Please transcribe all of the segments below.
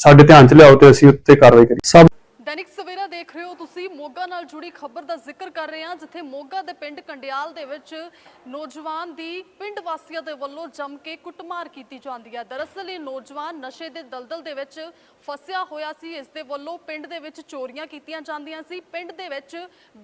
ਸਾਡੇ ਧਿਆਨ 'ਚ ਲਿਆਓ ਤੇ ਅਸੀਂ ਉੱਤੇ ਕਾਰਵਾਈ ਕਰੀਏ। ਸਭ ਦੈਨਿਕ ਸਵੇਰਾ ਦੇਖ ਰਹੇ ਹੋ ਤੁਸੀਂ, ਮੋਗਾ ਨਾਲ ਜੁੜੀ ਖਬਰ ਦਾ ਜ਼ਿਕਰ ਕਰ ਰਹੇ ਹਾਂ, ਜਿੱਥੇ ਮੋਗਾ ਦੇ ਪਿੰਡ ਕੰਡਿਆਲ ਦੇ ਵਿੱਚ ਨੌਜਵਾਨ ਦੀ ਪਿੰਡ ਵਾਸੀਆਂ ਦੇ ਵੱਲੋਂ ਜੰਮ ਕੇ ਕੁੱਟਮਾਰ ਕੀਤੀ ਜਾਂਦੀ ਹੈ। ਦਰਅਸਲ ਇਹ ਨੌਜਵਾਨ ਨਸ਼ੇ ਦੇ ਦਲਦਲ ਦੇ ਵਿੱਚ ਫਸਿਆ ਹੋਇਆ ਸੀ। ਇਸ ਦੇ ਵੱਲੋਂ ਪਿੰਡ ਦੇ ਵਿੱਚ ਚੋਰੀਆਂ ਕੀਤੀਆਂ ਜਾਂਦੀਆਂ ਸੀ। ਪਿੰਡ ਦੇ ਵਿੱਚ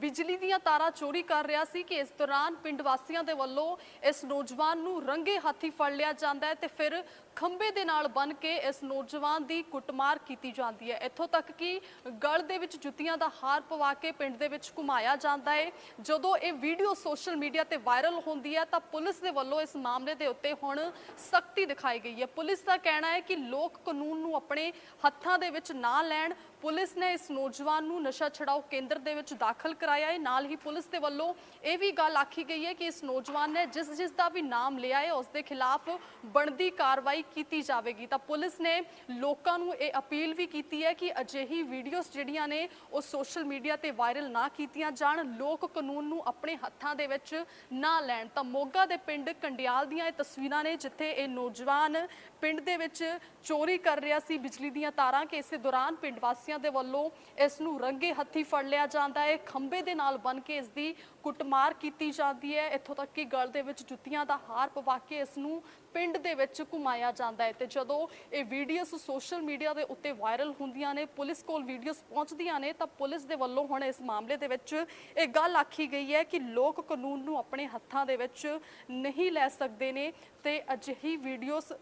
ਬਿਜਲੀ ਦੀਆਂ ਤਾਰਾਂ ਚੋਰੀ ਕਰ ਰਿਹਾ ਸੀ ਕਿ ਇਸ ਦੌਰਾਨ ਪਿੰਡ ਵਾਸੀਆਂ ਦੇ ਵੱਲੋਂ ਇਸ ਨੌਜਵਾਨ ਨੂੰ ਰੰਗੇ ਹੱਥੀ ਫੜ ਲਿਆ ਜਾਂਦਾ ਹੈ ਤੇ ਫਿਰ ਖੰਬੇ ਦੇ ਨਾਲ ਬੰਨ ਕੇ ਇਸ ਨੌਜਵਾਨ ਦੀ ਕੁੱਟਮਾਰ ਕੀਤੀ ਜਾਂਦੀ ਹੈ। ਇੱਥੋਂ ਤੱਕ ਕਿ ਗਲ ਦੇ ਵਿੱਚ ਜੁੱਤੀਆਂ ਦਾ ਹਾਰ ਪਵਾ ਕੇ ਪਿੰਡ ਦੇ ਵਿੱਚ ਘੁਮਾਇਆ ਜਾਂਦਾ ਹੈ ਜਦੋਂ ਇਹ ਵੀਡੀਓ ਸੋਸ਼ਲ ਮੀਡੀਆ ਤੇ ਵਾਇਰਲ ਹੁੰਦੀ ਹੈ ਤਾਂ ਪੁਲਿਸ ਦੇ ਵੱਲੋਂ ਇਸ ਮਾਮਲੇ ਦੇ ਉੱਤੇ ਹੁਣ ਸਖਤੀ ਦਿਖਾਈ ਗਈ ਹੈ। ਪੁਲਿਸ ਦਾ ਕਹਿਣਾ ਹੈ ਕਿ ਲੋਕ ਕਾਨੂੰਨ ਨੂੰ ਆਪਣੇ ਹੱਥਾਂ ਦੇ ਵਿੱਚ ਨਾ ਲੈਣ ਪੁਲਿਸ ਨੇ ਇਸ ਨੌਜਵਾਨ ਨੂੰ ਨਸ਼ਾ ਛਡਾਓ ਕੇਂਦਰ ਦੇ ਵਿੱਚ ਦਾਖਲ ਕਰਾਇਆ ਹੈ। ਨਾਲ ਹੀ ਪੁਲਿਸ ਦੇ ਵੱਲੋਂ ਇਹ ਵੀ ਗੱਲ ਆਖੀ ਗਈ ਹੈ ਕਿ ਇਸ ਨੌਜਵਾਨ ਨੇ ਜਿਸ ਜਿਸ ਦਾ ਵੀ ਨਾਮ ਲਿਆ ਹੈ, ਉਸ ਦੇ ਖਿਲਾਫ ਬਣਦੀ ਕਾਰਵਾਈ ਕੀਤੀ ਜਾਵੇਗੀ। ਤਾਂ ਪੁਲਿਸ ਨੇ ਲੋਕਾਂ ਨੂੰ ਇਹ ਅਪੀਲ ਵੀ ਕੀਤੀ ਹੈ ਕਿ ਅਜਿਹੀ ਵੀਡੀਓਜ਼ ਜਿਹੜੀਆਂ ਨੇ, ਉਹ ਸੋਸ਼ਲ ਮੀਡੀਆ ਤੇ ਵਾਇਰਲ ਨਾ ਕੀਤੀਆਂ ਜਾਣ। ਲੋਕ ਕਾਨੂੰਨ ਨੂੰ ਆਪਣੇ ਹੱਥਾਂ ਦੇ ਵਿੱਚ ਨਾ ਲੈਣ। ਤਾਂ ਮੋਗਾ ਦੇ ਪਿੰਡ ਕੰਡਿਆਲ ਦੀਆਂ ਇਹ ਤਸਵੀਰਾਂ ਨੇ, ਜਿੱਥੇ ਇਹ ਨੌਜਵਾਨ ਪਿੰਡ ਦੇ ਵਿੱਚ ਚੋਰੀ ਕਰ ਰਿਹਾ ਸੀ। ਬਿਜਲੀ ਦੀਆਂ ਤਾਰਾਂ ਕਿ ਇਸੇ ਦੌਰਾਨ ਪਿੰਡ ਵਾਸੀ ਵਾਸੀਆਂ ਦੇ ਵੱਲੋਂ ਇਸ ਨੂੰ ਰੰਗੇ ਹੱਥੀ ਫੜ ਲਿਆ ਜਾਂਦਾ ਹੈ। ਖੰਬੇ ਦੇ ਨਾਲ ਬੰਨ ਕੇ ਇਸ ਦੀ ਕੁੱਟਮਾਰ ਕੀਤੀ ਜਾਂਦੀ ਹੈ। ਇੱਥੋਂ ਤੱਕ ਕਿ ਗਲ ਦੇ ਵਿੱਚ ਜੁੱਤੀਆਂ ਦਾ ਹਾਰ ਪਵਾ ਕੇ ਇਸ ਨੂੰ ਪਿੰਡ ਦੇ ਵਿੱਚ ਘੁਮਾਇਆ ਜਾਂਦਾ ਹੈ। ਤੇ ਜਦੋਂ ਇਹ ਵੀਡੀਓਜ਼ ਸੋਸ਼ਲ ਮੀਡੀਆ ਦੇ ਉੱਤੇ ਵਾਇਰਲ ਹੁੰਦੀਆਂ ਨੇ, ਪੁਲਿਸ ਕੋਲ ਵੀਡੀਓਜ਼ ਪਹੁੰਚਦੀਆਂ ਨੇ, ਤਾਂ ਪੁਲਿਸ ਦੇ ਵੱਲੋਂ ਹੁਣ ਇਸ ਮਾਮਲੇ ਦੇ ਵਿੱਚ ਇਹ ਗੱਲ ਆਖੀ ਗਈ ਹੈ ਕਿ ਲੋਕ ਕਾਨੂੰਨ ਨੂੰ ਆਪਣੇ ਹੱਥਾਂ ਦੇ ਵਿੱਚ ਨਹੀਂ ਲੈ ਸਕਦੇ ਨੇ ਤੇ ਅਜਿਹੀ ਵੀਡੀਓਜ਼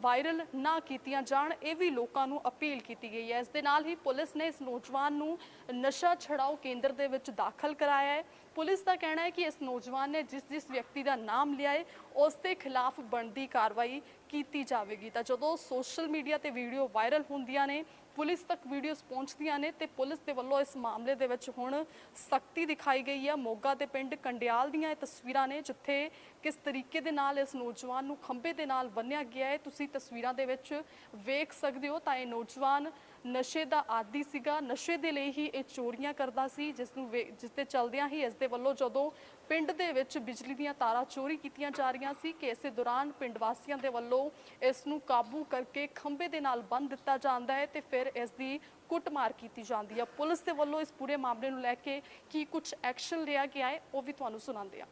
ਵਾਇਰਲ ਨਾ ਕੀਤੀਆਂ ਜਾਣ, ਇਹ ਵੀ ਲੋਕਾਂ ਨੂੰ ਅਪੀਲ ਕੀਤੀ ਗਈ ਹੈ। ਇਸ ਦੇ ਨਾਲ ਹੀ ਪੁਲਿਸ ਨੇ ਇਸ ਨੌਜਵਾਨ ਨੂੰ ਨਸ਼ਾ ਛਡਾਓ ਕੇਂਦਰ ਦੇ ਵਿੱਚ ਦਾਖਲ ਕਰਾਇਆ ਹੈ। ਪੁਲਿਸ ਦਾ ਕਹਿਣਾ ਹੈ ਕਿ ਇਸ ਨੌਜਵਾਨ ਨੇ ਜਿਸ ਜਿਸ ਵਿਅਕਤੀ ਦਾ ਨਾਮ ਲਿਆ ਹੈ, ਉਸ ਦੇ ਖਿਲਾਫ ਬਣਦੀ ਕਾਰਵਾਈ ਕੀਤੀ ਜਾਵੇਗੀ। ਤਾਂ ਜਦੋਂ ਸੋਸ਼ਲ ਮੀਡੀਆ ਤੇ ਵੀਡੀਓ ਵਾਇਰਲ ਹੁੰਦੀਆਂ ਨੇ, ਪੁਲਿਸ ਤੱਕ ਵੀਡੀਓਜ਼ ਪਹੁੰਚਦੀਆਂ ਨੇ ਤੇ ਪੁਲਿਸ ਦੇ ਵੱਲੋਂ ਇਸ ਮਾਮਲੇ ਦੇ ਵਿੱਚ ਹੁਣ ਸਖਤੀ ਦਿਖਾਈ ਗਈ ਹੈ। ਮੋਗਾ ਦੇ ਪਿੰਡ ਕੰਡਿਆਲ ਦੀਆਂ ਇਹ ਤਸਵੀਰਾਂ ਨੇ, ਜਿੱਥੇ ਕਿਸ ਤਰੀਕੇ ਦੇ ਨਾਲ ਇਸ ਨੌਜਵਾਨ ਨੂੰ ਖੰਭੇ ਦੇ ਨਾਲ ਬੰਨਿਆ ਗਿਆ ਹੈ, ਤੁਸੀਂ ਤਸਵੀਰਾਂ ਦੇ ਵਿੱਚ ਵੇਖ ਸਕਦੇ ਹੋ। ਤਾਂ ਇਹ ਨੌਜਵਾਨ ਨਸ਼ੇ ਦਾ ਆਦੀ ਸੀਗਾ। ਨਸ਼ੇ ਦੇ ਲਈ ਹੀ ਇਹ ਚੋਰੀਆਂ ਕਰਦਾ ਸੀ, ਜਿਸ ਨੂੰ ਜਿਸ ਤੇ ਚਲਦਿਆਂ ਹੀ ਇਸ ਦੇ ਵੱਲੋਂ ਜਦੋਂ ਪਿੰਡ ਦੇ ਵਿੱਚ ਬਿਜਲੀ ਦੀਆਂ ਤਾਰਾਂ ਚੋਰੀ ਕੀਤੀਆਂ ਜਾ ਰਹੀਆਂ ਸੀ ਕਿ ਇਸੇ ਦੌਰਾਨ ਪਿੰਡ ਵਾਸੀਆਂ ਦੇ ਵੱਲੋਂ ਇਸ ਨੂੰ ਕਾਬੂ ਕਰਕੇ ਖੰਭੇ ਦੇ ਨਾਲ ਬੰਨ ਦਿੱਤਾ ਜਾਂਦਾ ਹੈ ਤੇ ਫਿਰ ਇਸ ਦੀ ਕੁੱਟਮਾਰ ਕੀਤੀ ਜਾਂਦੀ ਹੈ। ਪੁਲਿਸ ਦੇ ਵੱਲੋਂ ਇਸ ਪੂਰੇ ਮਾਮਲੇ ਨੂੰ ਲੈ ਕੇ ਕੀ ਕੁਝ ਐਕਸ਼ਨ ਲਿਆ ਗਿਆ ਹੈ, ਉਹ ਵੀ ਤੁਹਾਨੂੰ ਸੁਣਾਉਂਦੇ ਹਾਂ।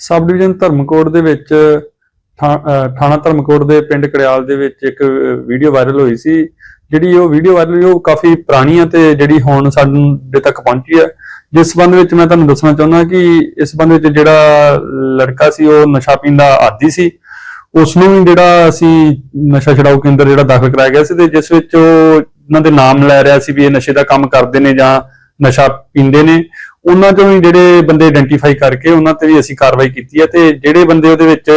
ਸਬ ਡਿਵੀਜ਼ਨ ਧਰਮਕੋਟ ਦੇ ਵਿੱਚ ਥਾਣਾ ਧਰਮਕੋਟ ਦੇ ਪਿੰਡ ਕੜਿਆਲ ਦੇ ਵਿੱਚ ਇੱਕ ਵੀਡੀਓ ਵਾਇਰਲ ਹੋਈ ਸੀ, ਜਿਹੜੀ ਉਹ ਵੀਡੀਓ ਵਾਇਰਲ ਹੋਈ ਉਹ ਕਾਫੀ ਪੁਰਾਣੀ ਹੈ ਤੇ ਜਿਹੜੀ ਹੁਣ ਸਾਡੇ ਤੱਕ ਪਹੁੰਚੀ ਹੈ ਜਿਸ ਸੰਬੰਧ ਵਿੱਚ ਮੈਂ ਤੁਹਾਨੂੰ ਦੱਸਣਾ ਚਾਹੁੰਦਾ ਕਿ ਇਸ ਸੰਬੰਧ ਵਿੱਚ ਜਿਹੜਾ ਲੜਕਾ ਸੀ, ਉਹ ਨਸ਼ਾ ਪੀਣ ਦਾ ਆਦੀ ਸੀ। ਉਸ ਨੂੰ ਵੀ ਜਿਹੜਾ ਅਸੀਂ ਨਸ਼ਾ ਛਡਾਊ ਕੇਂਦਰ ਜਿਹੜਾ ਦਾਖਲ ਕਰਾਇਆ ਗਿਆ ਸੀ ਤੇ ਜਿਸ ਵਿੱਚ ਉਹ ਉਹਨਾਂ ਦੇ ਨਾਮ ਲੈ ਰਿਹਾ ਸੀ ਵੀ ਇਹ ਨਸ਼ੇ ਦਾ ਕੰਮ ਕਰਦੇ ਨੇ ਜਾਂ ਨਸ਼ਾ ਪੀਂਦੇ ਨੇ। ਉਹਨਾਂ ਚੋਂ ਵੀ ਜਿਹੜੇ ਬੰਦੇ ਆਇਡੈਂਟੀਫਾਈ ਕਰਕੇ ਉਹਨਾਂ ਤੇ ਵੀ ਅਸੀਂ ਕਾਰਵਾਈ ਕੀਤੀ ਹੈ ਤੇ ਜਿਹੜੇ ਬੰਦੇ ਉਹਦੇ ਵਿੱਚ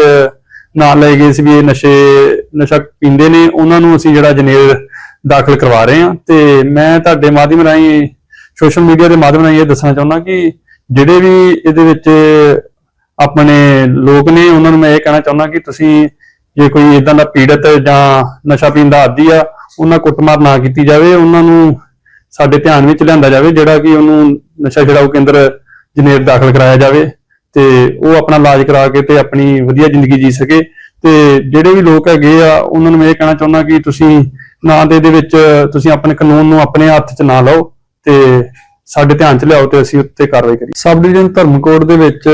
ਨਾਂ ਲਏ ਗਏ ਸੀ ਵੀ ਇਹ ਨਸ਼ੇ, ਨਸ਼ਾ ਪੀਂਦੇ ਨੇ, ਉਹਨਾਂ ਨੂੰ ਅਸੀਂ ਜਿਹੜਾ ਜਨੇਰ ਦਾਖਲ ਕਰਵਾ ਰਹੇ ਹਾਂ। ਤੇ ਮੈਂ ਤੁਹਾਡੇ ਮਾਧਿਅਮ ਰਾਹੀਂ ਸੋਸ਼ਲ ਮੀਡੀਆ ਦੇ ਮਾਧਿਅਮ ਰਾਹੀਂ ਇਹ ਦੱਸਣਾ ਚਾਹੁੰਦਾ ਕਿ ਜਿਹੜੇ ਵੀ ਇਹਦੇ ਵਿੱਚ ਆਪਣੇ ਲੋਕ ਨੇ, ਉਹਨਾਂ ਨੂੰ ਮੈਂ ਇਹ ਕਹਿਣਾ ਚਾਹੁੰਦਾ ਕਿ ਤੁਸੀਂ ਜੇ ਕੋਈ ਇਦਾਂ ਦਾ ਪੀੜਤ ਜਾਂ ਨਸ਼ਾ ਪੀਣ ਦਾ ਆਦੀ ਆ, ਉਹਨਾਂ ਕੁੱਟਮਾਰ ਨਾ ਕੀਤੀ ਜਾਵੇ, ਉਹਨਾਂ ਨੂੰ ਸਾਡੇ ਧਿਆਨ ਵਿੱਚ ਲਿਆਂਦਾ ਜਾਵੇ, ਜਿਹੜਾ ਕਿ ਉਹਨੂੰ ਨਸ਼ਾ ਛਡਾਊ ਕੇਂਦਰ ਜਨੇਰ ਦਾਖਲ ਕਰਾਇਆ ਜਾਵੇ। ਤੇ ਉਹ ਆਪਣਾ ਇਲਾਜ ਕਰਾ ਕੇ ਤੇ ਆਪਣੀ ਵਧੀਆ ਜ਼ਿੰਦਗੀ ਜੀ ਸਕੇ। ਤੇ ਜਿਹੜੇ ਵੀ ਲੋਕ ਹੈਗੇ ਆ, ਉਹਨਾਂ ਨੂੰ ਮੈਂ ਇਹ ਕਹਿਣਾ ਚਾਹੁੰਦਾ ਕਿ ਤੁਸੀਂ ਨਾ ਦੇ ਦੇ ਵਿੱਚ, ਤੁਸੀਂ ਆਪਣੇ ਕਾਨੂੰਨ ਨੂੰ ਆਪਣੇ ਹੱਥ 'ਚ ਨਾ ਲਓ ਤੇ ਸਾਡੇ ਧਿਆਨ 'ਚ ਲਿਆਓ ਤੇ ਅਸੀਂ ਉੱਤੇ ਕਾਰਵਾਈ ਕਰੀਏ। ਸਬ ਡਿਵੀਜ਼ਨ ਧਰਮਕੋਟ ਦੇ ਵਿੱਚ,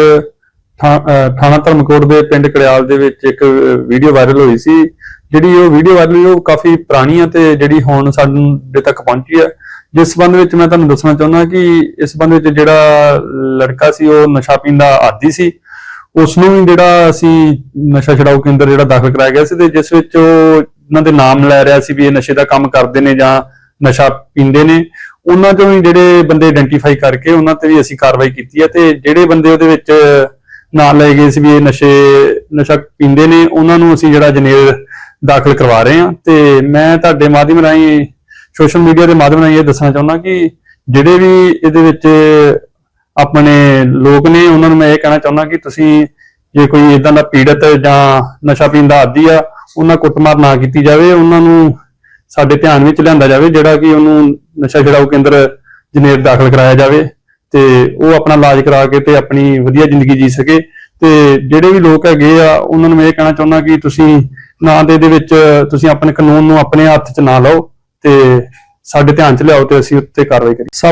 ਥਾ- ਅਹ ਥਾਣਾ ਧਰਮਕੋਟ ਦੇ ਪਿੰਡ ਕੜਿਆਲ ਦੇ ਵਿੱਚ ਇੱਕ ਵੀਡੀਓ ਵਾਇਰਲ ਹੋਈ ਸੀ। ਜਿਹੜੀ ਉਹ ਵੀਡੀਓ ਵਾਇਰਲ ਹੋਈ ਉਹ ਕਾਫੀ ਪੁਰਾਣੀ ਆ ਤੇ ਜਿਹੜੀ ਹੁਣ ਸਾਡੇ ਤੱਕ ਪਹੁੰਚੀ ਹੈ ਜਿਸ ਸੰਬੰਧ ਵਿੱਚ ਮੈਂ ਤੁਹਾਨੂੰ ਦੱਸਣਾ ਚਾਹੁੰਦਾ ਕਿ ਇਸ ਸੰਬੰਧ ਵਿੱਚ ਜਿਹੜਾ ਲੜਕਾ ਸੀ, ਉਹ ਨਸ਼ਾ ਪੀਣ ਦਾ ਆਦੀ ਸੀ। ਉਸ ਨੂੰ ਵੀ ਜਿਹੜਾ ਅਸੀਂ ਨਸ਼ਾ ਛਡਾਊ ਕੇਂਦਰ ਜਿਹੜਾ ਦਾਖਲ ਕਰਾਇਆ ਗਿਆ ਸੀ ਤੇ ਜਿਸ ਵਿੱਚ ਉਹ ਉਹਨਾਂ ਦੇ ਨਾਮ ਲੈ ਰਿਹਾ ਸੀ ਵੀ ਇਹ ਨਸ਼ੇ ਦਾ ਕੰਮ ਕਰਦੇ ਨੇ ਜਾਂ ਨਸ਼ਾ ਪੀਂਦੇ ਨੇ। ਉਹਨਾਂ ਚੋਂ ਵੀ ਜਿਹੜੇ ਬੰਦੇ ਆਇਡੈਂਟੀਫਾਈ ਕਰਕੇ ਉਹਨਾਂ ਤੇ ਵੀ ਅਸੀਂ ਕਾਰਵਾਈ ਕੀਤੀ ਹੈ ਤੇ ਜਿਹੜੇ ਬੰਦੇ ਉਹਦੇ ਵਿੱਚ ਨਾਂ ਲਏ ਗਏ ਸੀ ਵੀ ਇਹ ਨਸ਼ੇ, ਨਸ਼ਾ ਪੀਂਦੇ ਨੇ, ਉਹਨਾਂ ਨੂੰ ਅਸੀਂ ਜਿਹੜਾ ਜਨੇਰ ਦਾਖਲ ਕਰਵਾ ਰਹੇ ਹਾਂ। ਤੇ ਮੈਂ ਤੁਹਾਡੇ ਮਾਧਿਅਮ ਰਾਹੀਂ ਸੋਸ਼ਲ ਮੀਡੀਆ ਦੇ ਮਾਧਿਅਮ ਰਾਹੀਂ ਇਹ ਦੱਸਣਾ ਚਾਹੁੰਦਾ ਕਿ ਜਿਹੜੇ ਵੀ ਇਹਦੇ ਵਿੱਚ ਆਪਣੇ ਲੋਕ ਨੇ, ਉਹਨਾਂ ਨੂੰ ਮੈਂ ਇਹ ਕਹਿਣਾ ਚਾਹੁੰਦਾ ਕਿ ਤੁਸੀਂ ਜੇ ਕੋਈ ਇਦਾਂ ਦਾ ਪੀੜਤ ਜਾਂ ਨਸ਼ਾ ਪੀਣ ਦਾ ਆਦੀ ਆ, ਉਹਨਾਂ ਕੁੱਟਮਾਰ ਨਾ ਕੀਤੀ ਜਾਵੇ, ਉਹਨਾਂ ਨੂੰ ਸਾਡੇ ਧਿਆਨ ਵਿੱਚ ਲਿਆਂਦਾ ਜਾਵੇ, ਜਿਹੜਾ ਕਿ ਉਹਨੂੰ ਨਸ਼ਾ ਛਡਾਊ ਕੇਂਦਰ ਜਨੇਰ ਦਾਖਲ ਕਰਾਇਆ ਜਾਵੇ ਤੇ ਉਹ ਆਪਣਾ ਇਲਾਜ ਕਰਾ ਕੇ ਤੇ ਆਪਣੀ ਵਧੀਆ ਜ਼ਿੰਦਗੀ ਜੀ ਸਕੇ। ਤੇ ਜਿਹੜੇ ਵੀ ਲੋਕ ਹੈਗੇ ਆ, ਉਹਨਾਂ ਨੂੰ ਮੈਂ ਇਹ ਕਹਿਣਾ ਚਾਹੁੰਦਾ ਕਿ ਤੁਸੀਂ ਨਾ ਦੇ ਦੇ ਵਿੱਚ ਤੁਸੀਂ ਆਪਣੇ ਕਾਨੂੰਨ ਨੂੰ ਆਪਣੇ ਹੱਥ 'ਚ ਨਾ ਲਓ। ਤੇ ਸਾਡੇ ਧਿਆਨ ਚ ਲਿਆਓ ਤੇ ਅਸੀਂ ਉੱਤੇ ਕਾਰਵਾਈ ਕਰੀਏ। ਸਭ